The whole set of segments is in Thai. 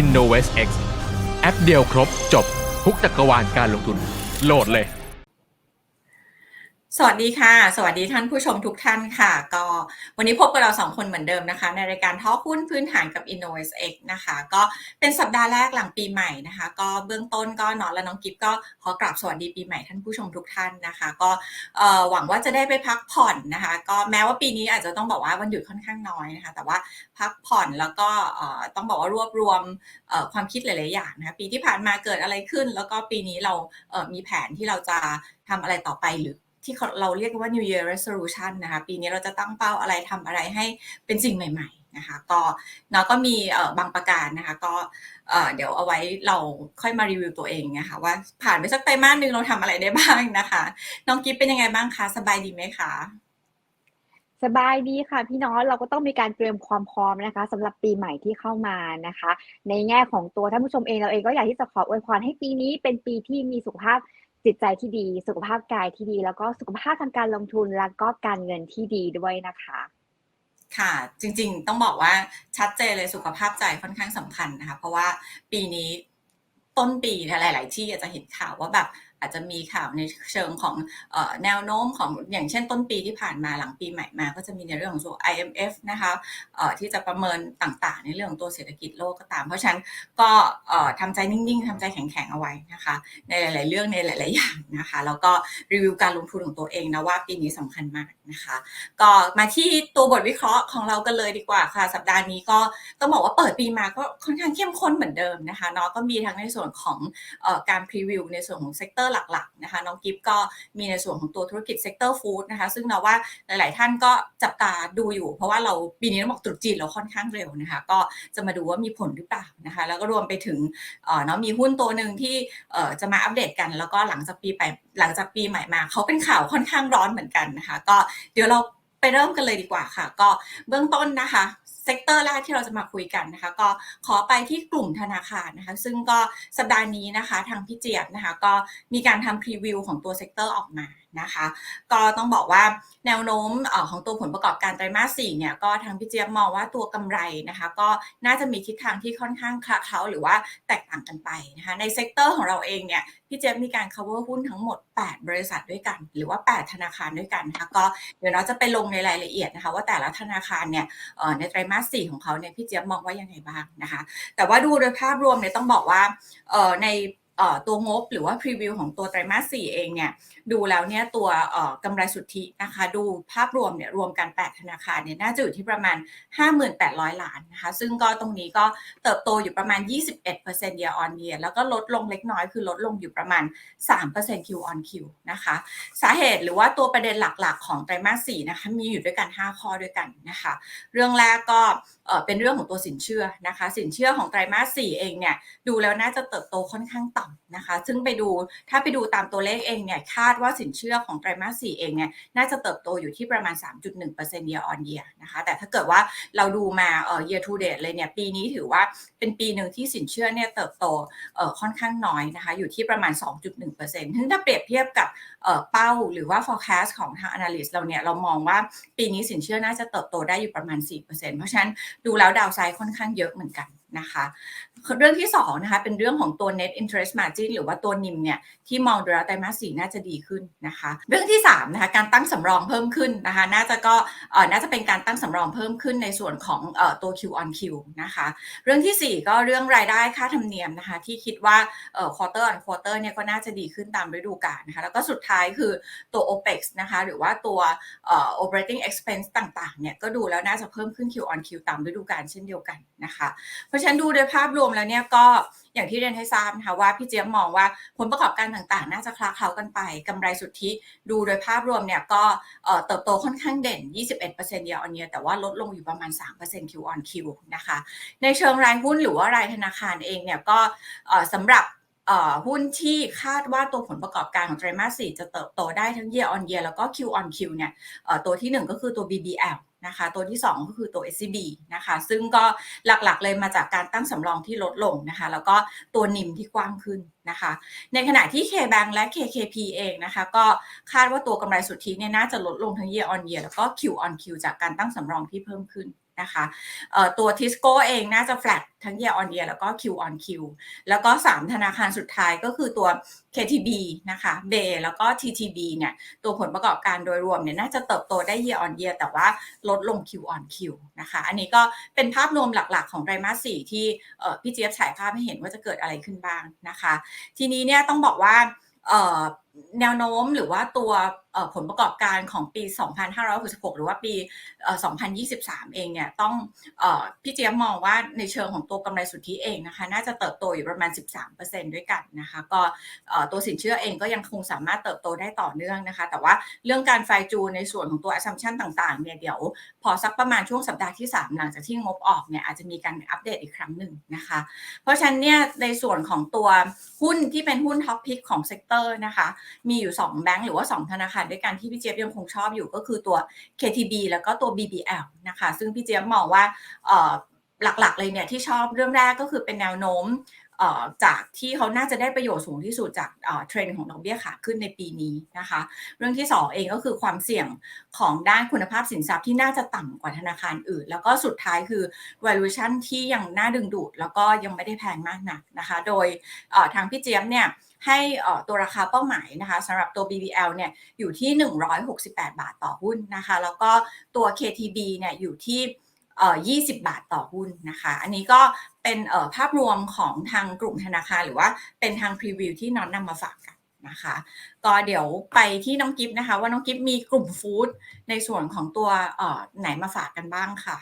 InnovestX แอปเดียวครบจบทุกจักรวาลการลงทุน โหลดเลย สวัสดีค่ะ สวัสดีท่านผู้ชมทุกท่านค่ะ ก็วันนี้พบกับเราสองคนเหมือนเดิมนะคะ ในรายการท่อหุ้นพื้นฐานกับ i n n o v e x นะคะ ก็เป็นสัปดาห์แรกหลังปีใหม่นะคะ ก็เบื้องต้นก็นอนและน้องกิฟก็ขอกราบสวัสดีปีใหม่ท่านผู้ชมทุกท่านนะคะ ก็หวังว่าจะได้ไปพักผ่อนนะคะ ก็แม้ว่าปีนี้อาจจะต้องบอกว่าวันหยุดค่อนข้างน้อยนะคะ แต่ว่าพักผ่อนแล้วก็ต้องบอกว่ารวบรวมความคิดหลาย ๆ อย่างนะคะปีที่ผ่านมาเกิดอะไรขึ้น แล้วก็ปีนี้เรามีแผนที่เราจะทำอะไรต่อไปหรือ ที่เราเรียกว่า New Year Resolution นะคะปีนี้เราจะตั้งเป้าอะไรทำอะไรให้เป็นสิ่งใหม่ๆนะคะก็เนาะก็มีบางประการนะคะก็เดี๋ยวเอาไว้เราค่อยมารีวิวตัวเองนะคะว่าผ่านไปสักไตรมาสหนึ่งเราทำอะไรได้บ้างนะคะน้องกิฟเป็นยังไงบ้างคะสบายดีไหมคะสบายดีค่ะพี่น้องเราก็ต้องมีการเตรียมความพร้อมนะคะสำหรับปีใหม่ที่เข้ามานะคะ ในแง่ของตัวท่านผู้ชมเองเราเองก็อยากที่จะขออวยพรให้ปีนี้เป็นปีที่มีสุขภาพ จิตใจที่ดี สุขภาพกายที่ดี แล้วก็สุขภาพทางการลงทุนแล้วก็การเงินที่ดีด้วยนะคะค่ะจริงๆต้องบอกว่าชัดเจนเลยสุขภาพใจค่อนข้างสำคัญนะคะ เพราะว่าปีนี้ต้นปีหลาย ๆ ที่อาจจะเห็นข่าวว่าแบบ อาจจะมีข่าวในเชิงของอแนวโน้มของอย่างเช่นต้นปีที่ผ่านมาหลังปีใหม่มา ก็จะมีในเรื่องของตัว IMF นะคะที่จะประเมินต่างๆ ในเรื่องของตัวเศรษฐกิจโลกก็ตาม เพราะฉะนั้นก็เอ่อทำใจนิ่งๆทำใจแข็งๆเอาไว้นะคะ ในหลาย ๆ เรื่องในหลาย ๆ อย่างนะคะ แล้วก็รีวิวการลงทุนของตัวเองนะว่าปีนี้สำคัญมากนะคะ ก็มาที่ตัวบทวิเคราะห์ของเรากันเลยดีกว่าค่ะ สัปดาห์นี้ก็ต้องบอกว่าเปิดปีมาก็ค่อนข้างเข้มข้นเหมือนเดิมนะคะเนาะก็มีทั้งในส่วนของอการพรีวิวในส่วนของเซกเตอร์หลักๆนะคะน้องกิฟก็มีในส่วนของตัวธุรกิจเซกเตอร์ฟู้ดนะคะซึ่งเราว่าหลาย ๆ ท่านก็จับตาดูอยู่ เพราะว่าเราปีนี้ต้องบอกตรุษจีนเราค่อนข้างเร็วนะคะก็จะมาดูว่ามีผลหรือเปล่านะคะแล้วก็รวมไปถึงเออเนาะมีหุ้นตัวหนึ่งที่จะมาอัปเดตกัน แล้วก็หลังจากปีไปหลังจากปีใหม่มาเขาเป็นข่าวค่อนข้างร้อนเหมือนกันนะคะก็เดี๋ยวเรา ไปเริ่มกันเลยดีกว่าค่ะ ก็เบื้องต้นนะคะเซกเตอร์แรกที่เราจะมาคุยกันนะคะ ก็ขอไปที่กลุ่มธนาคารนะคะ ซึ่งก็สัปดาห์นี้นะคะ ทางพี่เจียบนะคะ ก็มีการทำพรีวิวของตัวเซกเตอร์ออกมา นะคะ ก็ต้องบอกว่าแนวโน้มของตัวผลประกอบการไตรมาสสี่เนี่ยก็ทางพี่เจี๊ยบมองว่าตัวกำไรนะคะ ก็น่าจะมีทิศทางที่ค่อนข้างคลาเคล้าหรือว่าแตกต่างกันไปนะคะในเซกเตอร์ของเราเองเนี่ยพี่เจี๊ยบมีการ cover หุ้นทั้งหมด 8 บริษัทด้วยกัน หรือว่า 8 ธนาคารด้วยกันนะคะก็เดี๋ยวเราจะไปลงในรายละเอียดนะคะ ว่าแต่ละธนาคารเนี่ยในไตรมาสสี่ของเขาเนี่ยพี่เจี๊ยบมองว่ายังไงบ้างนะคะ แต่ว่าดูโดยภาพรวมเนี่ยต้องบอกว่าใน ตัวงบหรือว่าพรีวิวของตัวไตรมาส4เองเนี่ยดูแล้วเนี่ยตัวกำไรสุทธินะคะดูภาพรวมเนี่ยรวมกัน 8 ธนาคารเนี่ยน่าจะอยู่ที่ประมาณ 58,000 ล้านนะคะซึ่งก็ตรงนี้ก็เติบโตอยู่ประมาณ 21% year on year แล้วก็ลดลงเล็กน้อยคือลดลงอยู่ประมาณ 3% Q on Q นะคะสาเหตุหรือว่าตัวประเด็นหลักๆ ของไตรมาส4นะคะมีอยู่ด้วยกัน 5 ข้อด้วยกันนะคะเรื่องแรกก็เอ่อเป็นเรื่องของตัวสินเชื่อนะคะสินเชื่อของไตรมาส4เองเนี่ยดูแล้วน่าจะเติบโตค่อนข้างต่ำนะคะ ซึ่งไปดูถ้าไปดูตามตัวเลขเองเนี่ยคาดว่าสินเชื่อของไตรมาส4เองเนี่ยน่าจะเติบโตอยู่ที่ประมาณ 3.1% year on year นะคะ แต่ถ้าเกิดว่าเราดูมาเอ่อ year to date เลยเนี่ยปีนี้ถือว่าเป็นปีหนึ่งที่สินเชื่อเนี่ยเติบโตเอ่อค่อนข้างน้อยนะคะ อยู่ที่ประมาณ 2.1%ถึงถ้าเปรียบเทียบกับเอ่อเป้าหรือว่า forecast ของทาง analyst เราเนี่ยเรามองว่าปีนี้สินเชื่อน่าจะเติบโตได้อยู่ประมาณ 4%เพราะฉะนั้นดูแล้วดาวไซด์ค่อนข้างเยอะเหมือนกัน นะคะเรื่องที่2นะคะเป็นเรื่องของตัว net interest margin หรือว่าตัวนิมเนี่ยที่มองดูแล้วไตรมาสสี่น่าจะดีขึ้นนะคะเรื่องที่3นะคะการตั้งสำรองเพิ่มขึ้นนะคะน่าจะก็เอ่อน่าจะเป็นการตั้งสำรองเพิ่มขึ้นในส่วนของเอ่อตัว Q on Q นะคะเรื่องทีสี่ 4 ก็เรื่องรายได้ค่าธรรมเนียมนะคะที่คิดว่าเอ่อ quarter on quarter เนี่ยก็น่าจะดีขึ้นตามฤดูกาลนะคะแล้วก็สุดท้ายคือตัว OPEX นะคะหรือว่าตัวเอ่อ operating expense ต่างๆเนี่ยก็ดูแล้วน่าจะเพิ่มขึ้น Q on Q ตามฤดูกาลเช่นเดียวกันนะคะเพราะฉะนั้นดูโดยภาพรวมแล้วเนี่ยก็อย่างที่เรียนให้ทราบนะคะว่าพี่เจี๊ยบมองว่าผลประกอบการต่างๆ น่าจะคลาเคล้ากันไปกำไรสุทธิดูโดยภาพรวมเนี่ยก็เติบโตค่อนข้างเด่น 21% year on year แต่ว่าลดลงอยู่ประมาณ 3% Q on Q นะคะ ในเชิงรายหุ้นหรือว่ารายธนาคารเองเนี่ยก็เอ่อสำหรับหุ้นที่คาดว่าตัวผลประกอบการของไตรมาส4จะเติบโตได้ทั้ง year on year แล้วก็ Q on Q เนี่ยเอ่อตัวที่ 1 ก็คือตัว BBL นะคะ ตัวที่ 2 ก็คือตัว SCB นะคะ ซึ่งก็หลักๆเลยมาจากการตั้งสำรองที่ลดลงนะคะ แล้วก็ตัวนิมที่กว้างขึ้นนะคะ ในขณะที่ KBank และ KKP เองนะคะ ก็คาดว่าตัวกำไรสุทธิเนี่ยน่าจะลดลงทั้ง year on year แล้วก็ Q on Q จากการตั้งสำรองที่เพิ่มขึ้น นะคะตัว Tisco เองน่าจะ flat ทั้ง year on year แล้วก็ Q on Q แล้วก็ 3 ธนาคารสุดท้ายก็คือตัว KTB นะคะ b บแล้วก็ TTB เนี่ยตัวผลประกอบการโดยรวมเนี่ยน่าจะเติบโตได้ year on year แต่ว่าลดลง Q on Q นะคะอันนี้ก็เป็นภาพรวมหลักๆ ของไตรมาส4ที่เอ่พี่เจี๊ยบฉายภาพให้เห็นว่าจะเกิดอะไรขึ้นบ้างนะคะ ทีนี้เนี่ยต้องบอกว่า แนวโน้มหรือว่าตัวผลประกอบการของปี 2566 หรือว่าปี 2023 เองเนี่ยต้องอพี่เจี๊ยบมองว่าในเชิงของตัวกำไรสุทธิเองนะคะน่าจะเติบโตอยู่ประมาณ 13%ด้วยกันนะคะก็ตัวสินเชื่อเองก็ยังคงสามารถเติบโตได้ต่อเนื่องนะคะ แต่ว่าเรื่องการไฟจูในส่วนของตัว assumption ต่างๆเนี่ยเดี๋ยวพอสักประมาณช่วงสัปดาห์ที่ 3 หลังจากที่งบออกเนี่ยอาจจะมีการอัปเดตอีกครั้งหนึ่งนะคะ เพราะฉะนั้นเนี่ยในส่วนของตัวหุ้นที่เป็นหุ้นท็อปพิกของเซกเตอร์นะคะมีอยู่ 2 แบงก์หรือว่า 2 ธนาคารด้วยกันที่พี่เจี๊ยบยังคงชอบอยู่ก็คือตัว KTB แล้วก็ตัว BBL นะคะ ซึ่งพี่เจี๊ยบมองว่าหลักๆเลยเนี่ยที่ชอบเรื่องแรกก็คือเป็นแนวโน้ม จากที่เขาน่าจะได้ประโยชน์สูงที่สุดจากเทรนด์ของดอกเบี้ยขาขึ้นในปีนี้นะคะ เรื่องที่ 2 เองก็คือความเสี่ยงของด้านคุณภาพสินทรัพย์ที่น่าจะต่ำกว่าธนาคารอื่น แล้วก็สุดท้ายคือ valuation ที่ยังน่าดึงดูด แล้วก็ยังไม่ได้แพงมากนักนะคะ โดยทางพี่เจี๊ยบเนี่ยให้ตัวราคาเป้าหมายนะคะสำหรับตัว BBL เนี่ยอยู่ที่ 168 บาทต่อหุ้นนะคะ แล้วก็ตัว KTB เนี่ยอยู่ที่ เอ่อ20 บาทต่อหุ้นนะคะ อันนี้ก็เป็นเอ่อภาพรวมของทางกลุ่มธนาคารหรือว่าเป็นทางพรีวิวที่น้องนำมาฝากกันนะคะก็เดี๋ยวไปที่น้องกิฟต์นะคะ ว่าน้องกิฟต์มีกลุ่มฟู้ดในส่วนของตัวเอ่อไหนมาฝากกันบ้างค่ะ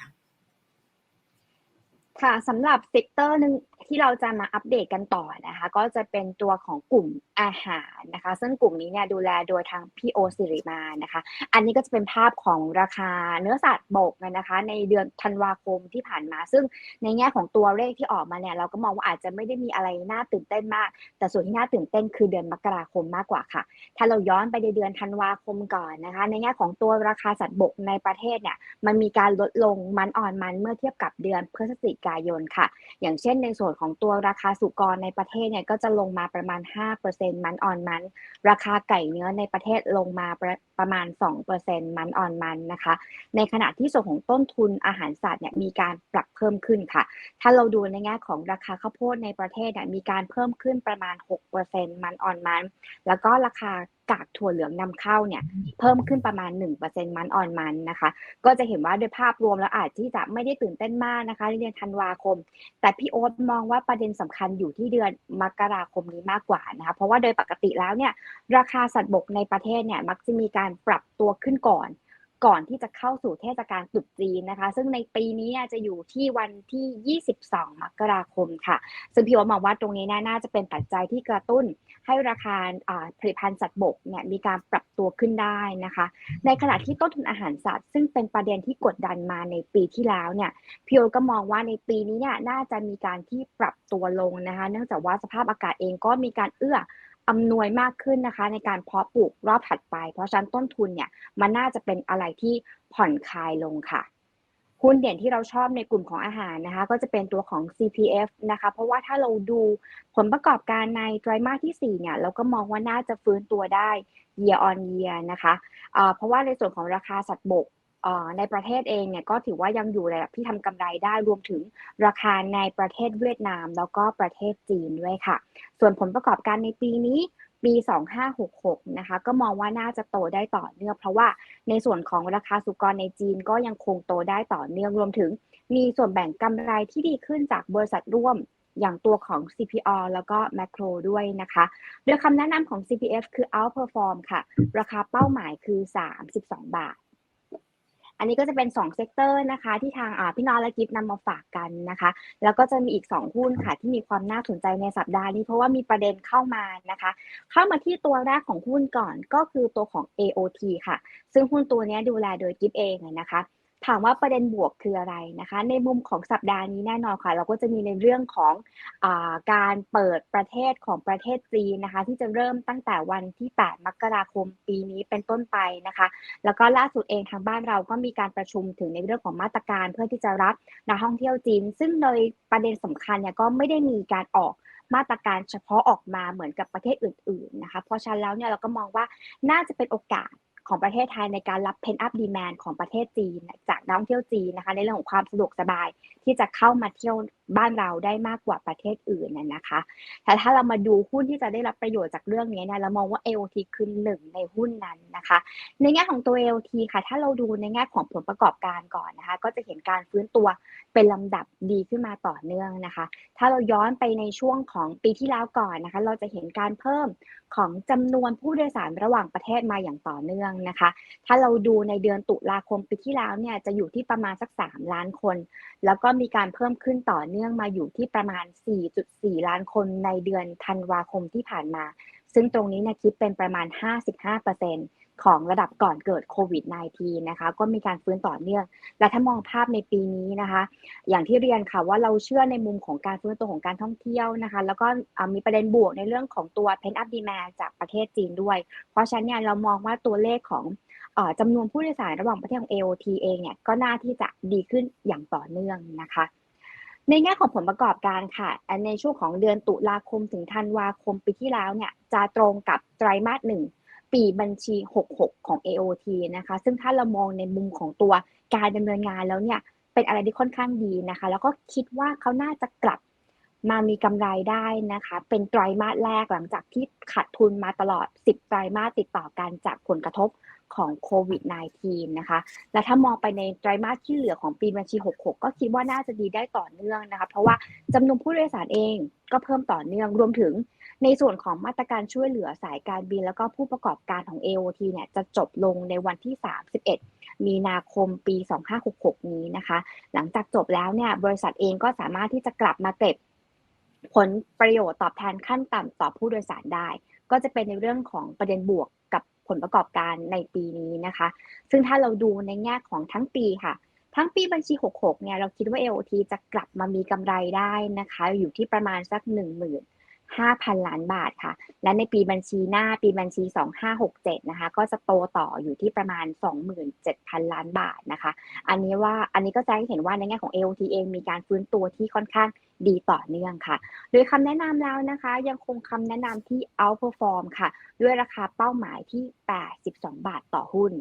ค่ะสำหรับเซกเตอร์หนึ่ง ที่เราจะมาอัปเดตกันต่อนะคะ ก็จะเป็นตัวของกลุ่มอาหารนะคะ ซึ่งกลุ่มนี้เนี่ยดูแลโดยทางพี่โอสิริมานะคะ อันนี้ก็จะเป็นภาพของราคาเนื้อสัตว์บกนะคะ ในเดือนธันวาคมที่ผ่านมา ซึ่งในแง่ของตัวเลขที่ออกมาเนี่ยเราก็มองว่าอาจจะไม่ได้มีอะไรน่าตื่นเต้นมาก แต่ส่วนที่น่าตื่นเต้นคือเดือนมกราคมมากกว่าค่ะ ถ้าเราย้อนไปในเดือนธันวาคมก่อนนะคะ ในแง่ของตัวราคาสัตว์บกในประเทศเนี่ยมันมีการลดลงมันอ่อนมันเมื่อเทียบกับเดือนพฤศจิกายนค่ะ อย่างเช่นในส่วนของตัวราคาสุกรในประเทศเนี่ยก็จะลงมาประมาณ 5%มันอ่อนมัน ราคาไก่เนื้อในประเทศลงมาประประมาณ 2%มันอ่อนมันนะคะ ในขณะที่ส่วนของต้นทุนอาหารสัตว์เนี่ยมีการปรับเพิ่มขึ้นค่ะ ถ้าเราดูในแง่ของราคาข้าวโพดในประเทศเนี่ยมีการเพิ่มขึ้นประมาณ 6%มันอ่อนมัน แล้วก็ราคา กากถั่วเหลืองนำเข้าเนี่ยเพิ่มขึ้นประมาณ 1%มันอ่อนมันนะคะ ก็จะเห็นว่าโดยภาพรวมแล้วอาจที่จะไม่ได้ตื่นเต้นมากนะคะในเดือนธันวาคม แต่พี่โอ๊ตมองว่าประเด็นสำคัญอยู่ที่เดือนมกราคมนี้มากกว่านะคะเพราะว่าโดยปกติแล้วเนี่ยราคาสัตว์บกในประเทศเนี่ยมักจะมีการปรับตัวขึ้นก่อน ก่อนที่จะเข้าสู่เทศกาลตรุษจีนนะคะ ซึ่งในปีนี้จะอยู่ที่วันที่ 22 มกราคมค่ะ ซึ่งพี่โอ๊ตมองว่าตรงนี้น,น่าจะเป็นปัจจัยที่กระตุ้นให้ราคาอ่าผลิตภัณฑ์สัตว์บกเนี่ยมีการปรับตัวขึ้นได้นะคะ ในขณะที่ต้นทุนอาหารสัตว์ ซึ่งเป็นประเด็นที่กดดันมาในปีที่แล้วเนี่ยพี่โอก็มองว่าในปีนี้เนี่ยน่าจะมีการที่ปรับตัวลงนะคะ เนื่องจากว่าสภาพอากาศเองก็มีการเอื้อ อำนวยมากขึ้นนะคะ ในการเพาะปลูกรอบถัดไป เพราะฉะนั้นต้นทุนเนี่ยมันน่าจะเป็นอะไรที่ผ่อนคลายลงค่ะหุ้นเด่นที่เราชอบในกลุ่มของอาหารนะคะ ก็จะเป็นตัวของ CPF นะคะ เพราะว่าถ้าเราดูผลประกอบการในไตรมาสที่ 4 เนี่ย เราก็มองว่าน่าจะฟื้นตัวได้ year on year นะคะอ่าเพราะว่าในส่วนของราคาสัตว์บก ในประเทศเองเนี่ยก็ถือว่ายังอยู่ในระดับที่ทำกำไรได้รวมถึงราคาในประเทศเวียดนาม แล้วก็ประเทศจีนด้วยค่ะ ส่วนผลประกอบการในปีนี้ปี 2566 นะคะ ก็มองว่าน่าจะโตได้ต่อเนื่อง เพราะว่าในส่วนของราคาสุกรในจีนก็ยังคงโตได้ต่อเนื่อง รวมถึงมีส่วนแบ่งกำไรที่ดีขึ้นจากบริษัทร่วมอย่างตัวของ CPO แล้วก็ Macro ด้วยนะคะ โดยคำแนะนำของ CPF คือ outperform ค่ะ ราคาเป้าหมายคือ 32 บาท อันนี้ก็จะเป็น2เซกเตอร์นะคะ ที่ทางพี่น้องและกิฟนำมาฝากกันนะคะ แล้วก็จะมีอีก 2 หุ้นค่ะ ที่มีความน่าสนใจในสัปดาห์นี้ เพราะว่ามีประเด็นเข้ามานะคะ เข้ามาที่ตัวแรกของหุ้นก่อนก็คือตัวของ AOT ค่ะ ซึ่งหุ้นตัวนี้ดูแลโดยกิฟเองนะคะ ถามว่าประเด็นบวกคืออะไรนะคะ ในมุมของสัปดาห์นี้แน่นอนค่ะ เราก็จะมีในเรื่องของอาการเปิดประเทศของประเทศจีนนะคะ ที่จะเริ่มตั้งแต่วันที่ 8 มกราคมปีนี้เป็นต้นไปนะคะ แล้วก็ล่าสุดเองทางบ้านเราก็มีการประชุมถึงในเรื่องของมาตรการเพื่อที่จะรับนักท่องเที่ยวจีน ซึ่งโดยประเด็นสำคัญเนี่ยก็ไม่ได้มีการออกมาตรการเฉพาะออกมาเหมือนกับประเทศอื่น ๆนะคะ เพราะฉะนั้นแล้วเนี่ยเราก็มองว่าน่าจะเป็นโอกาส ของประเทศไทยในการรับ pent up demand ของประเทศจีน จากนักท่องเที่ยวจีนนะคะในเรื่องของความสะดวกสบายที่จะเข้ามาเที่ยวบ้านเราได้มากกว่าประเทศอื่นนะคะแต่ถ้าเรามาดูหุ้นที่จะได้รับประโยชน์จากเรื่องนี้เนี่ยเรามองว่า AOT คือหนึ่งในหุ้นนั้นนะคะ ในแง่ของตัว AOT ค่ะ ถ้าเราดูในแง่ของผลประกอบการก่อนนะคะ ก็จะเห็นการฟื้นตัวเป็นลำดับดีขึ้นมาต่อเนื่องนะคะ ถ้าเราย้อนไปในช่วงของปีที่แล้วก่อนนะคะ เราจะเห็นการเพิ่ม ของจำนวนผู้โดยสารระหว่างประเทศมาอย่างต่อเนื่องนะคะ ถ้าเราดูในเดือนตุลาคมปีที่แล้วเนี่ยจะอยู่ที่ประมาณสัก 3 ล้านคน แล้วก็มีการเพิ่มขึ้นต่อเนื่องมาอยู่ที่ประมาณ 4.4 ล้านคนในเดือนธันวาคมที่ผ่านมา ซึ่งตรงนี้นะคิดเป็นประมาณ 55% ของระดับก่อนเกิดโควิด -19 นะคะ ก็มีการฟื้นต่อเนื่อง และถ้ามองภาพในปีนี้นะคะ อย่างที่เรียนค่ะว่าเราเชื่อในมุมของการฟื้นตัวของการท่องเที่ยวนะคะ แล้วก็มีประเด็นบวกในเรื่องของตัว pent up demand จากประเทศจีนด้วย เพราะฉะนั้นเนี่ยเรามองว่าตัวเลขของอ่อจำนวนผู้โดยสารระหว่างประเทศของ AOT เองเนี่ยก็น่าที่จะดีขึ้นอย่างต่อเนื่องนะคะในแง่ของผลประกอบการค่ะ ในช่วงของเดือนตุลาคมถึงธันวาคมปีที่แล้วเนี่ย จะตรงกับไตรมาสหนึ่ง ปีบัญชี 66 ของ AOT นะคะ ซึ่งถ้าเรามองในมุมของตัวการดำเนินงานแล้วเนี่ย เป็นอะไรที่ค่อนข้างดีนะคะ แล้วก็คิดว่าเขาน่าจะกลับ มามีกำไรได้นะคะ เป็นไตรมาสแรกหลังจากที่ขาดทุนมาตลอด 10 ไตรมาสติดต่อกันจากผลกระทบของโควิด -19 นะคะ และถ้ามองไปในไตรมาสที่เหลือของปีบัญชี 66 ก็คิดว่าน่าจะดีได้ต่อเนื่องนะคะ เพราะว่าจำนวนผู้โดยสารเองก็เพิ่มต่อเนื่อง รวมถึงในส่วนของมาตรการช่วยเหลือสายการบิน แล้วก็ผู้ประกอบการของ AOT เนี่ยจะจบลงในวันที่ 31 มีนาคมปี 2566 นี้นะคะ หลังจากจบแล้วเนี่ยบริษัทเองก็สามารถที่จะกลับมาเก็บ ผลประโยชน์ตอบแทนขั้นต่ำต่อผู้โดยสารได้ ก็จะเป็นในเรื่องของประเด็นบวกกับผลประกอบการในปีนี้นะคะ ซึ่งถ้าเราดูในแง่ของทั้งปีค่ะ ทั้งปีบัญชี 66 เนี่ยเราคิดว่า AOT จะกลับมามีกำไรได้นะคะ อยู่ที่ประมาณสัก 5,000 ล้านบาทค่ะ และในปีบัญชีหน้าปีบัญชี 2567 นะคะ ก็จะโตต่ออยู่ที่ประมาณ 27,000 ล้านบาทนะคะ อันนี้ว่าอันนี้ก็จะให้เห็นว่าในแง่ของ AOT เองมีการฟื้นตัวที่ค่อนข้างดีต่อเนื่องค่ะ โดยคำแนะนำแล้วนะคะ ยังคงคำแนะนำที่ outperform ค่ะ ด้วยราคาเป้าหมายที่ 82 บาทต่อหุ้น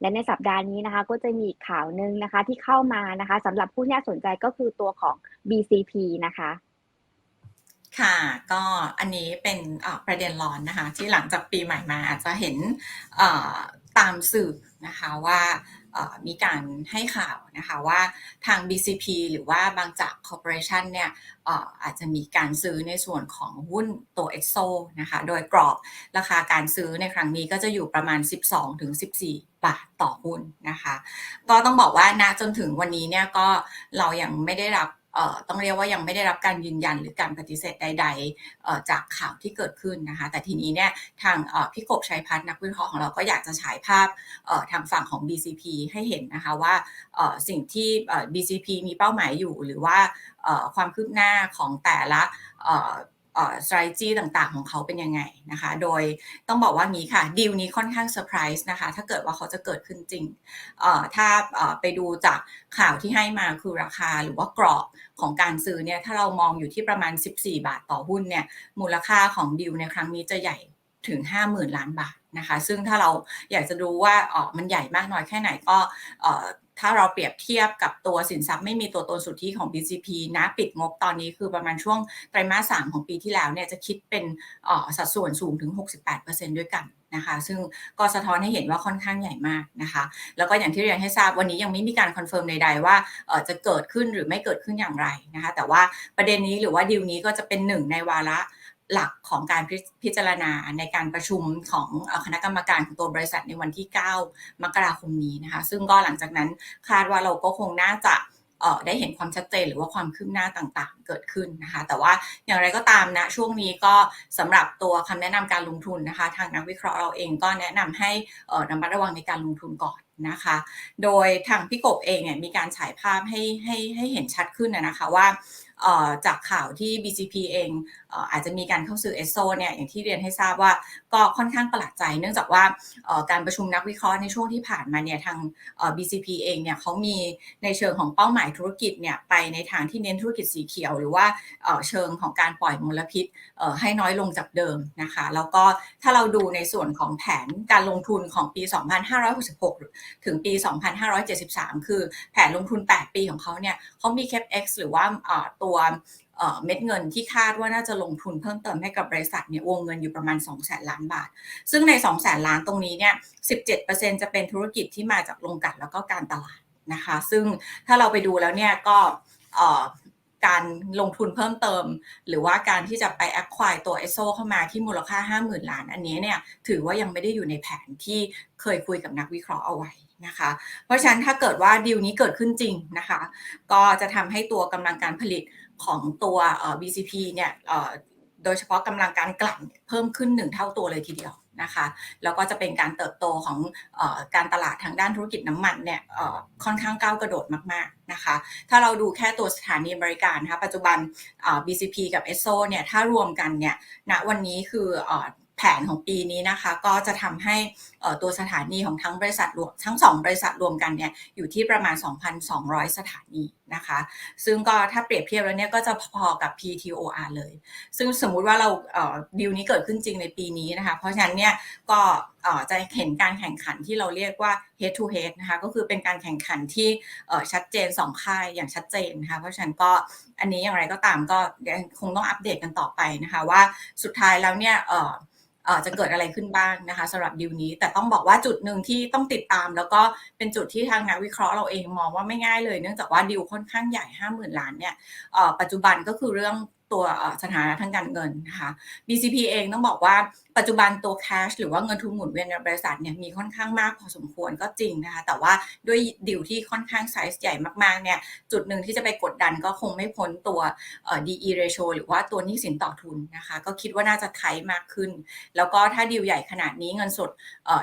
และในสัปดาห์นี้นะคะก็จะมีข่าวหนึ่งนะคะที่เข้ามานะคะสำหรับผู้ที่น่าสนใจก็คือตัวของ BCP นะคะ ค่ะก็อันนี้เป็นประเด็นร้อนนะคะ ที่หลังจากปีใหม่มาอาจจะเห็นตามสื่อนะคะว่ามีการให้ข่าวนะคะว่าทาง BCP หรือว่าบางจาก Corporation เนี่ยอาจจะมีการซื้อในส่วนของหุ้นตัว EXO นะคะ โดยกรอบราคาการซื้อในครั้งนี้ก็จะอยู่ประมาณ 12-14บาทต่อหุ้นนะคะ ก็ต้องบอกว่าณจนถึงวันนี้เนี่ยก็เรายังไม่ได้รับ ต้องเรียกว่ายังไม่ได้รับการยืนยันหรือการปฏิเสธใดๆจากข่าวที่เกิดขึ้นนะคะ แต่ทีนี้เนี่ยทางพี่กบชัยพัฒน์นักวิเคราะห์ของเราก็อยากจะฉายภาพทางฝั่งของ BCP ให้เห็นนะคะว่าสิ่งที่ BCP มีเป้าหมายอยู่หรือว่าความคืบหน้าของแต่ละ เอ่อเอ่อ strategy ต่างๆ ของเขาเป็นยังไงนะคะ โดยต้องบอกว่างี้ค่ะดีลนี้ค่อนข้างเซอร์ไพรส์นะคะ ถ้าเกิดว่าเขาจะเกิดขึ้นจริง ถ้าไปดูจากข่าวที่ให้มาคือราคาหรือว่ากรอบของการซื้อเนี่ย ถ้าเรามองอยู่ที่ประมาณ 14 บาทต่อหุ้นเนี่ย มูลค่าของดีลในครั้งนี้จะใหญ่ถึง 50,000 ล้านบาทนะคะ ซึ่งถ้าเราอยากจะดูว่ามันใหญ่มากน้อยแค่ไหนก็ ถ้าเราเปรียบเทียบกับตัวสินทรัพย์ไม่มีตัวตนสุทธิของ BCP นะปิดงบตอนนี้คือประมาณช่วงไตรมาส3ของปีที่แล้วเนี่ยจะคิดเป็นสัดส่วนสูงถึง 68%ด้วยกันนะคะซึ่งก็สะท้อนให้เห็นว่าค่อนข้างใหญ่มากนะคะแล้วก็อย่างที่เรียนให้ทราบวันนี้ยังไม่มีการคอนเฟิร์มใดๆว่าจะเกิดขึ้นหรือไม่เกิดขึ้นอย่างไรนะคะแต่ว่าประเด็นนี้หรือว่าดีลนี้ก็จะเป็นหนึ่งในวาระ หลักของการพิจารณาในการประชุมของคณะกรรมการของตัวบริษัทในวันที่ 9 มกราคมนี้นะคะ ซึ่งก็หลังจากนั้นคาดว่าเราก็คงน่าจะได้เห็นความชัดเจนหรือว่าความคืบหน้าต่างๆ เกิดขึ้นนะคะ แต่ว่าอย่างไรก็ตามนะช่วงนี้ก็สำหรับตัวคำแนะนำการลงทุนนะคะ ทางนักวิเคราะห์เราเองก็แนะนำให้ระมัดระวังในการลงทุนก่อนนะคะ โดยทางพี่กบเองเนี่ยมีการฉายภาพให้ให้ให้เห็นชัดขึ้นนะคะว่าจากข่าวที่ BCP เอง อาจจะมีการเข้าซื้อเอสโซเนี่ยอย่างที่เรียนให้ทราบว่าก็ค่อนข้างประหลาดใจ เนื่องจากว่าการประชุมนักวิเคราะห์ในช่วงที่ผ่านมาเนี่ยทาง BCP เองเนี่ยเขามีในเชิงของเป้าหมายธุรกิจเนี่ยไปในทางที่เน้นธุรกิจสีเขียว หรือว่าเชิงของการปล่อยมลพิษให้น้อยลงจากเดิมนะคะแล้วก็ถ้าเราดูในส่วนของแผนการลงทุนของปี 2566 ถึงปี 2573 คือแผนลงทุน 8 ปีของเขาเนี่ยเขามี CapEx หรือว่าตัว เม็ดเงินที่คาดว่าน่าจะลงทุนเพิ่มเติมให้กับบริษัทเนี่ยวงเงินอยู่ประมาณ2แสนล้านบาท ซึ่งใน2แสนล้านตรงนี้เนี่ย 17%จะเป็นธุรกิจที่มาจากโรงกลั่นแล้วก็การตลาดนะคะ ซึ่งถ้าเราไปดูแล้วเนี่ยก็การลงทุนเพิ่มเติม หรือว่าการที่จะไป acquire ตัว ESSO เข้ามาที่มูลค่า 50,000 ล้าน อันนี้เนี่ยถือว่ายังไม่ได้อยู่ในแผนที่เคยคุยกับนักวิเคราะห์เอาไว้นะคะเพราะฉะนั้นถ้าเกิดว่าดีลนี้เกิดขึ้นจริงนะคะ ก็จะทำให้ตัวกำลังการผลิต ของตัว BCP เนี่ยโดยเฉพาะกำลังการกลั่นเพิ่มขึ้น1เท่าตัวเลยทีเดียวนะคะแล้วก็จะเป็นการเติบโตของอการตลาดทางด้านธุรกิจน้ำมันเนี่ยค่อนข้างก้าวกระโดดมากๆนะคะ ถ้าเราดูแค่ตัวสถานีบริการนะคะปัจจุบัน BCP กับ e s o เนี่ยถ้ารวมกันเนี่ยณวันนี้คืออ ผนของปีนี้นะคะ ก็จะทำให้ตัวสถานีของทั้งบริษัทรวมทั้ง 2 บริษัทรวมกันเนี่ยอยู่ที่ประมาณ 2,200 สถานีนะคะ ซึ่งก็ถ้าเปรียบเทียบแล้วเนี่ยก็จะพอกับ PTOR เลย ซึ่งสมมุติว่าเราดีลนี้เกิดขึ้นจริงในปีนี้นะคะ เพราะฉะนั้นเนี่ยก็จะเห็นการแข่งขันที่เราเรียกว่า head to head นะคะ ก็คือเป็นการแข่งขันที่ชัดเจน 2 ค่ายอย่างชัดเจนนะคะ เพราะฉะนั้นก็อันนี้อย่างไรก็ตามก็คงต้องอัปเดตกันต่อไปนะคะว่าสุดท้ายแล้วเนี่ย จะเกิดอะไรขึ้นบ้างนะคะสำหรับดีลนี้ แต่ต้องบอกว่าจุดหนึ่งที่ต้องติดตาม แล้วก็เป็นจุดที่ทางนักวิเคราะห์เราเองมองว่าไม่ง่ายเลย เนื่องจากว่าดีลค่อนข้างใหญ่ 50,000 ล้านเนี่ยปัจจุบันก็คือเรื่อง ตัวสถานะทางการเงินนะคะ BCP เองต้องบอกว่าปัจจุบันตัว cash หรือว่าเงินทุนหมุนเวียนในบริษัทเนี่ยมีค่อนข้างมากพอสมควรก็จริงนะคะ แต่ว่าด้วยดีลที่ค่อนข้างไซส์ใหญ่มากๆเนี่ยจุดหนึ่งที่จะไปกดดันก็คงไม่พ้นตัว DE ratio หรือว่าตัวหนี้สินต่อทุนนะคะ ก็คิดว่าน่าจะไทมากขึ้น แล้วก็ถ้าดีลใหญ่ขนาดนี้เงินสด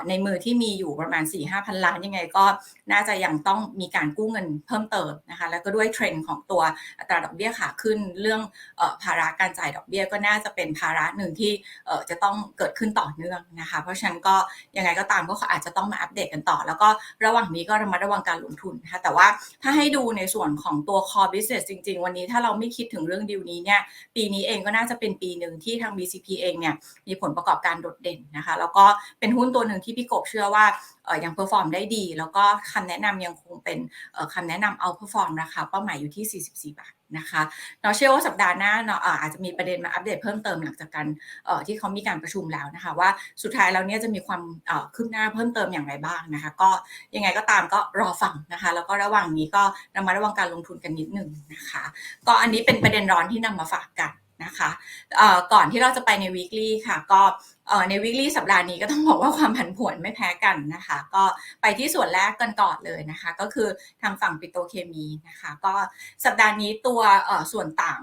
ในมือที่มีอยู่ประมาณ 4-5พันล้านยังไงก็น่าจะยังต้องมีการกู้เงินเพิ่มเติมนะคะแล้วก็ด้วยเทรนด์ของตัวอัตราดอกเบี้ยขาขึ้นเรื่องเภาระการจ่ายดอกเบี้ยก็น่าจะเป็นภาระหนึ่งที่เจะต้องเกิดขึ้นต่อเนื่องนะคะ เพราะฉะนั้นก็ยังไงก็ตามก็อาจจะต้องมาอัปเดตกันต่อ แล้วก็ระหว่างนี้ก็ระมัดระวังการลงทุนนะคะแต่ว่าถ้าให้ดูในส่วนของตัว core business จริง ๆ วันนี้ถ้าเราไม่คิดถึงเรื่องดีลนี้เนี่ยปีนี้เองก็น่าจะเป็นปีหนึ่งที่ทาง BCP เองเนี่ยมีผลประกอบการโดดเด่นนะคะแล้วก็เป็นหุ้นตัวหนึ่งที่พี่กบเชื่อว่ายังเพอร์ฟอร์มได้ดี แล้วก็คำแนะนำยังคงเป็นเอ่อคำแนะนำเอาเพอร์ฟอร์มนะคะเป้าหมายอยู่ที่ 44 บาท นะคะเราเชื่อว่าสัปดาห์หน้าเนาะอาจจะมีประเด็นมาอัปเดตเพิ่มเติมหลังจากการที่เขามีการประชุมแล้วนะคะ ว่าสุดท้ายแล้วเนี่ยจะมีความคืบหน้าเพิ่มเติมอย่างไรบ้างนะคะ ก็ยังไงก็ตามก็รอฟังนะคะ แล้วก็ระหว่างนี้ก็ระมัดระวังการลงทุนกันนิดหนึ่งนะคะ ก็อันนี้เป็นประเด็นร้อนที่นำมาฝากกัน นะคะก่อนที่เราจะไปใน weekly ค่ะ ก็ใน weekly สัปดาห์นี้ก็ต้องบอกว่าความผันผวนไม่แพ้กันนะคะ ก็ไปที่ส่วนแรกกันก่อนเลยนะคะ ก็คือทางฝั่งปิโตเคมีนะคะ ก็สัปดาห์นี้ตัวส่วนต่าง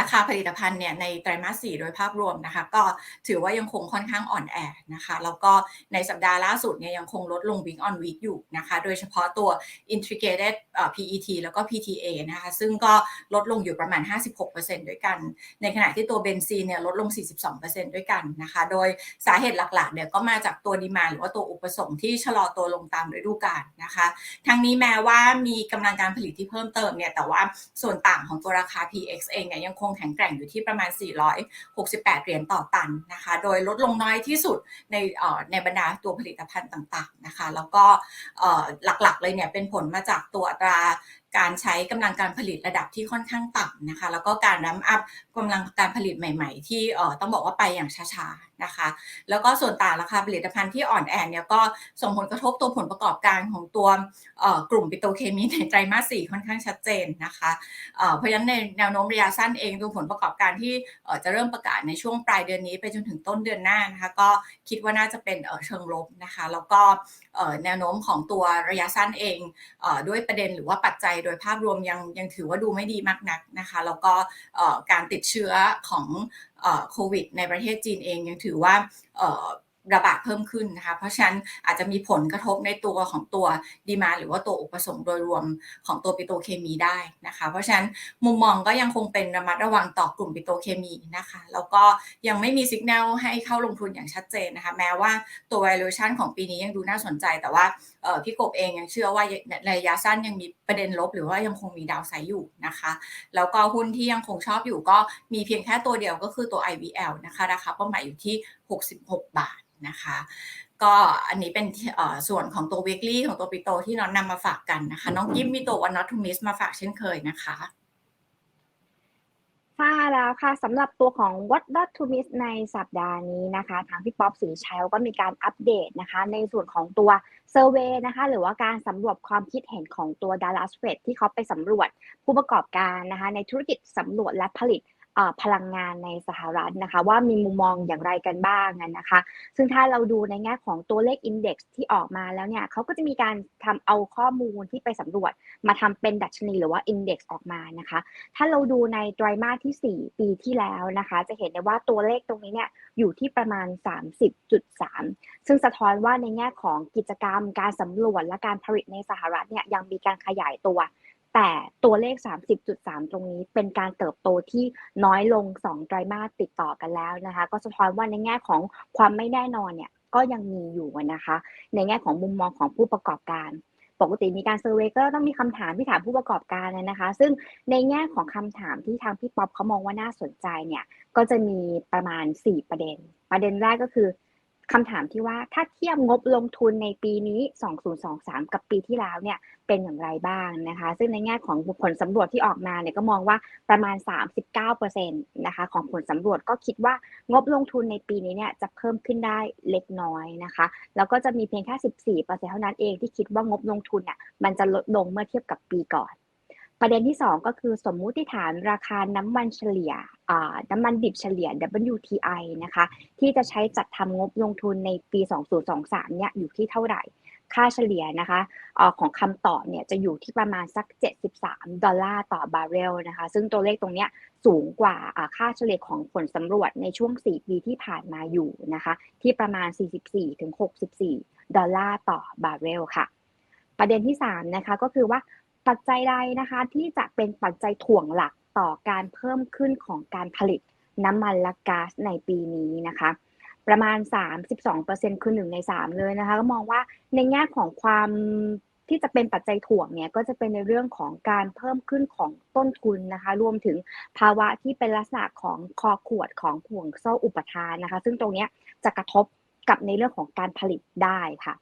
ราคาผลิตภัณฑ์เนี่ยในไตรมาส4โดยภาพรวมนะคะ ก็ถือว่ายังคงค่อนข้างอ่อนแอนะคะ แล้วก็ในสัปดาห์ล่าสุดเนี่ยยังคงลดลง week on week อยู่นะคะ โดยเฉพาะตัว integrated เอ่อ PET แล้วก็ PTA นะคะ ซึ่งก็ลดลงอยู่ประมาณ 56%ด้วยกัน ในขณะที่ตัวเบนซีนเนี่ยลดลง 42%ด้วยกันนะคะ โดยสาเหตุหลักๆเนี่ยก็มาจากตัวดีมาหรือว่าตัวอุปสงค์ที่ชะลอตัวลงตามฤดูกาลนะคะทั้งนี้แม้ว่ามีกำลังการผลิตที่เพิ่มเติมเนี่ยแต่ว่าส่วนต่างของตัวราคา PX เองเนี่ยยังคงแข็งแกร่งอยู่ที่ประมาณ 468 เหรียญต่อตันนะคะ โดยลดลงน้อยที่สุดในในบรรดาตัวผลิตภัณฑ์ต่างๆนะคะ แล้วก็หลักๆเลยเนี่ยเป็นผลมาจากตัวอัตราการใช้กำลังการผลิตระดับที่ค่อนข้างต่ำนะคะ แล้วก็การน้ำอัพกำลังการผลิตใหม่ ๆ ที่ต้องบอกว่าไปอย่างช้าๆ นะคะ แล้วก็ส่วนต่างราคาผลิตภัณฑ์ที่อ่อนแอเนี่ยก็ส่งผลกระทบตัวผลประกอบการของตัวกลุ่มปิโตเคมีในไตรมาส4ค่อนข้างชัดเจนนะคะเพราะฉะนั้นในแนวโน้มระยะสั้นเองตัวผลประกอบการที่จะเริ่มประกาศในช่วงปลายเดือนนี้ไปจนถึงต้นเดือนหน้านะคะก็คิดว่าน่าจะเป็นเชิงลบนะคะแล้วก็แนวโน้มของตัวระยะสั้นเองด้วยประเด็นหรือว่าปัจจัยโดยภาพรวมยังยังถือว่าดูไม่ดีมากนักนะคะ แล้วก็การติดเชื้อของ โควิดในประเทศจีนเองยังถือว่าเอ่อ ระบาดเพิ่มขึ้นนะคะ เพราะฉะนั้นอาจจะมีผลกระทบในตัวของตัวดีมาหรือว่าตัวอุปสงค์โดยรวมของตัวปิโตเคมีได้นะคะ เพราะฉะนั้นมุมมองก็ยังคงเป็นระมัดระวังต่อกลุ่มปิโตเคมีนะคะ แล้วก็ยังไม่มีสัญญาณให้เข้าลงทุนอย่างชัดเจนนะคะ แม้ว่าตัว valuation ของปีนี้ยังดูน่าสนใจ แต่ว่าพี่กบเองยังเชื่อว่าระยะสั้นยังมีประเด็นลบ หรือว่ายังคงมีดาวไซด์อยู่นะคะ แล้วก็หุ้นที่ยังคงชอบอยู่ก็มีเพียงแค่ตัวเดียวก็คือตัว IVL นะคะราคาเป้าหมายอยู่ที่ 66 บาทนะคะ ก็อันนี้เป็นเอ่อส่วนของตัว weekly ของตัวปิโตที่น้องนำมาฝากกันนะคะ น้องกิฟมีตัว one not to miss มาฝากเช่นเคยนะคะใช่แล้วค่ะสำหรับตัวของ What Not to Miss ในสัปดาห์นี้นะคะ ทางพี่ป๊อปสีชัยก็มีการอัปเดตนะคะ ในส่วนของตัวเซอร์เวยนะคะ หรือว่าการสำรวจความคิดเห็นของตัว Dallas Fed ที่เขาไปสำรวจผู้ประกอบการนะคะ ในธุรกิจสำรวจและผลิตเอ่อ พลังงานในสหรัฐนะคะ ว่ามีมุมมองอย่างไรกันบ้างนะคะ ซึ่งถ้าเราดูในแง่ของตัวเลข Index ที่ออกมาแล้วเนี่ยเขาก็จะมีการทำเอาข้อมูลที่ไปสำรวจ มาทำเป็นดัชนีหรือว่า Index ออกมานะคะ ถ้าเราดูในไตรมาสที่ 4 ปีที่แล้วนะคะ จะเห็นได้ว่าตัวเลขตรงนี้เนี่ยอยู่ที่ประมาณ 30.3 ซึ่งสะท้อนว่าในแง่ของกิจกรรมการสำรวจและการผลิตในสหรัฐเนี่ยยังมีการขยายตัว แต่ตัวเลข 30.3 ตรงนี้เป็นการเติบโตที่น้อยลง 2 ไตรมาสติดต่อกันแล้วนะคะ ก็สะท้อนว่าในแง่ของความไม่แน่นอนเนี่ยก็ยังมีอยู่นะคะ ในแง่ของมุมมองของผู้ประกอบการ ปกติมีการเซอร์เวยก็ต้องมีคำถามที่ถามผู้ประกอบการนะคะ ซึ่งในแง่ของคำถามที่ทางพี่ป๊อปเขามองว่าน่าสนใจเนี่ยก็จะมีประมาณ 4 ประเด็น ประเด็นแรกก็คือ คำถามที่ว่าถ้าเทียบงบลงทุนในปีนี้ 2023 กับปีที่แล้วเนี่ยเป็นอย่างไรบ้างนะคะ ซึ่งในแง่ของผลสำรวจที่ออกมาเนี่ยก็มองว่าประมาณ 39%นะคะของผลสำรวจก็คิดว่างบลงทุนในปีนี้เนี่ยจะเพิ่มขึ้นได้เล็กน้อยนะคะ แล้วก็จะมีเพียงแค่ 14%เท่านั้นเองที่คิดว่างบลงทุนเนี่ยมันจะลดลงเมื่อเทียบกับปีก่อน ประเด็นที่ 2 ก็คือสมมุติฐานราคาน้ำมันเฉลี่ยน้ำมันดิบเฉลี่ย WTI นะคะที่จะใช้จัดทำงบลงทุนในปี 2023 เนี่ยอยู่ที่เท่าไหร่ ค่าเฉลี่ยนะคะอของคำตอบเนี่ยจะอยู่ที่ประมาณสัก 73 ดอลลาร์ต่อบาร์เรลนะคะซึ่งตัวเลขตรงเนี้ยสูงกว่าค่าเฉลี่ยของผลสำรวจในช่วง 4 ปีที่ผ่านมาอยู่นะคะที่ประมาณ 44-64 ดอลลาร์ต่อบาร์เรลค่ะประเด็นที่3นะคะก็คือว่า ปัจจัยใดนะคะ ที่จะเป็นปัจจัยถ่วงหลักต่อการเพิ่มขึ้นของการผลิตน้ำมันและก๊าซในปีนี้นะคะ ประมาณ 32%คือ1ใน 3 เลยนะคะ ก็มองว่าในแง่ของความที่จะเป็นปัจจัยถ่วงเนี่ยก็จะเป็นในเรื่องของการเพิ่มขึ้นของต้นทุนนะคะ รวมถึงภาวะที่เป็นลักษณะของคอขวดของห่วงโซ่อุปทานนะคะ ซึ่งตรงนี้จะกระทบกับในเรื่องของการผลิตได้ค่ะ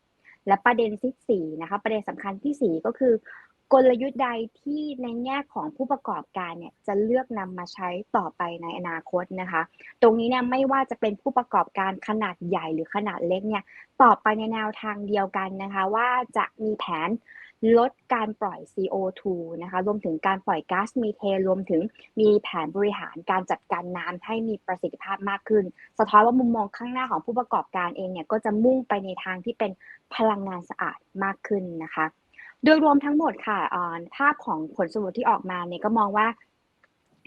และประเด็นที่4นะคะประเด็นสำคัญที่ 4 ก็คือ กลยุทธ์ใดที่ในแง่ของผู้ประกอบการเนี่ยจะเลือกนำมาใช้ต่อไปในอนาคตนะคะ ตรงนี้เนี่ยไม่ว่าจะเป็นผู้ประกอบการขนาดใหญ่หรือขนาดเล็กเนี่ยต่อไปในแนวทางเดียวกันนะคะ ว่าจะมีแผนลดการปล่อย CO2 นะคะรวมถึงการปล่อยก๊าซมีเทนรวมถึงมีแผนบริหารการจัดการน้ำให้มีประสิทธิภาพมากขึ้น สะท้อนว่ามุมมองข้างหน้าของผู้ประกอบการเองเนี่ยก็จะมุ่งไปในทางที่เป็นพลังงานสะอาดมากขึ้นนะคะ โดยรวมทั้งหมดค่ะภาพของผลสำรวจที่ออกมาเนี่ยก็มองว่า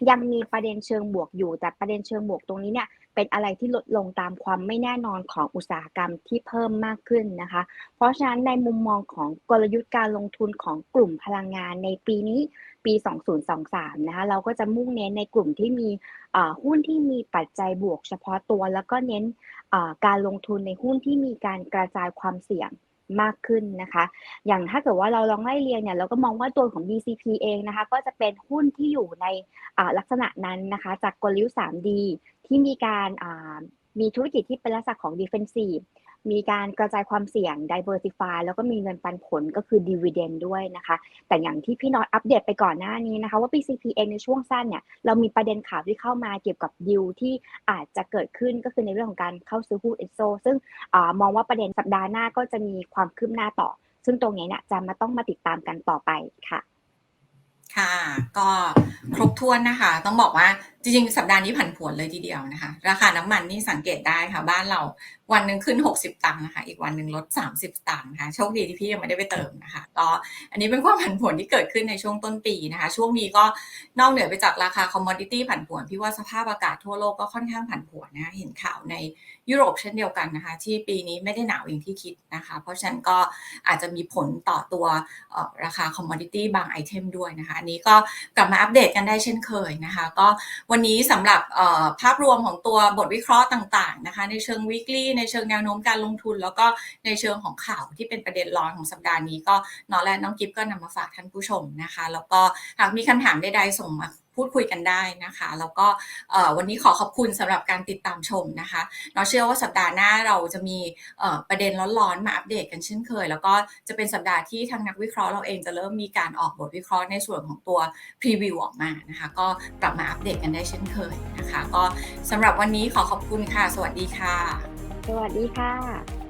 ยังมีประเด็นเชิงบวกอยู่ แต่ประเด็นเชิงบวกตรงนี้เนี่ยเป็นอะไรที่ลดลงตามความไม่แน่นอนของอุตสาหกรรมที่เพิ่มมากขึ้นนะคะ เพราะฉะนั้นในมุมมองของกลยุทธ์การลงทุนของกลุ่มพลังงานในปีนี้ปี 2023 นะคะ เราก็จะมุ่งเน้นในกลุ่มที่มีหุ้นที่มีปัจจัยบวกเฉพาะตัว แล้วก็เน้นการลงทุนในหุ้นที่มีการกระจายความเสี่ยง มากขึ้นนะคะ อย่างถ้าเกิดว่าเราลองไล่เรียงเนี่ยเราก็มองว่าตัวของ DCP เองนะคะ ก็จะเป็นหุ้นที่อยู่ในลักษณะนั้นนะคะ จากกลยุทธ์ 3D ที่มีการมีธุรกิจที่เป็นลักษณะของ defensive มีการกระจายความเสี่ยง diversify แล้วก็มีเงินปันผลก็คือ dividend ด้วยนะคะ แต่อย่างที่พี่น็อตอัปเดตไปก่อนหน้านี้นะคะ ว่า PCP เองในช่วงสั้นเนี่ยเรามีประเด็นข่าวที่เข้ามาเกี่ยวกับดิวที่อาจจะเกิดขึ้นก็คือในเรื่องของการเข้าซื้อหุ้นเอสโซซึ่งอมองว่าประเด็นสัปดาห์หน้าก็จะมีความคืบหน้าต่อ ซึ่งตรงนี้เนี่ยจะมาต้องมาติดตามกันต่อไปค่ะ ค่ะ ก็ครบถ้วนนะคะ ต้องบอกว่าจริงๆ สัปดาห์นี้ผันผวนเลยทีเดียวนะคะ ราคาน้ำมันนี่สังเกตได้ค่ะ บ้านเราวันหนึ่งขึ้น 60 ตังค์นะคะ อีกวันหนึ่งลด 30 ตังค์นะคะโชคดีที่พี่ยังไม่ได้ไปเติมนะคะก็อันนี้เป็นความผันผวนที่เกิดขึ้นในช่วงต้นปีนะคะ ช่วงนี้ก็นอกเหนือไปจากราคาคอมมอดิตี้ผันผวน พี่ว่าสภาพอากาศทั่วโลกก็ค่อนข้างผันผวนนะคะเห็นข่าวในยุโรปเช่นเดียวกันนะคะ ที่ปีนี้ไม่ได้หนาวอย่างที่คิดนะคะ เพราะฉะนั้นก็อาจจะมีผลต่อตัวราคาคอมมอดิตี้บางไอเทมด้วยนะคะอันนี้ก็กลับมาอัปเดตกันได้เช่นเคยนะคะ ก็วันนี้สำหรับภาพรวมของตัวบทวิเคราะห์ต่างๆนะคะในเชิง weekly ในเชิงแนวโน้มการลงทุน แล้วก็ในเชิงของข่าวที่เป็นประเด็นร้อนของสัปดาห์นี้ก็น้องและน้องกิฟก็นำมาฝากท่านผู้ชมนะคะ แล้วก็หากมีคำถามใดๆส่งมา พูดคุยกันได้นะคะ แล้วก็วันนี้ขอขอบคุณสำหรับการติดตามชมนะคะเราเชื่อว่าสัปดาห์หน้าเราจะมีประเด็นร้อนๆมาอัปเดตกันเช่นเคย แล้วก็จะเป็นสัปดาห์ที่ทางนักวิเคราะห์เราเองจะเริ่มมีการออกบทวิเคราะห์ในส่วนของตัวพรีวิวออกมานะคะ ก็กลับมาอัปเดตกันได้เช่นเคยนะคะ ก็สำหรับวันนี้ขอขอบคุณค่ะ สวัสดีค่ะ สวัสดีค่ะ